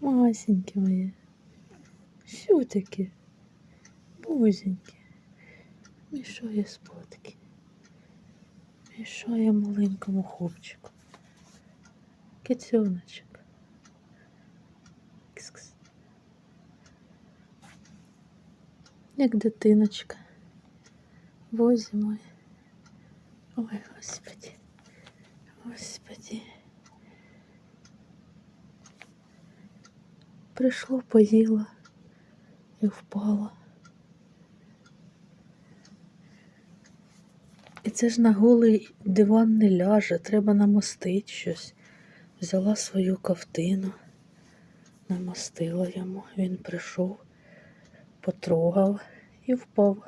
Масеньке моє. Що таке? Бузеньке. Мішає спадки. Мішає маленькому хлопчику. Кицьоночок. Кс-кс. Як дитиночка. Боже мой. Ой, господи. Господи. Прийшло, поїла і впала. І це ж на голий диван не ляже, треба намостити щось. Взяла свою ковтину, намостила йому. Він прийшов, потрогав і впав.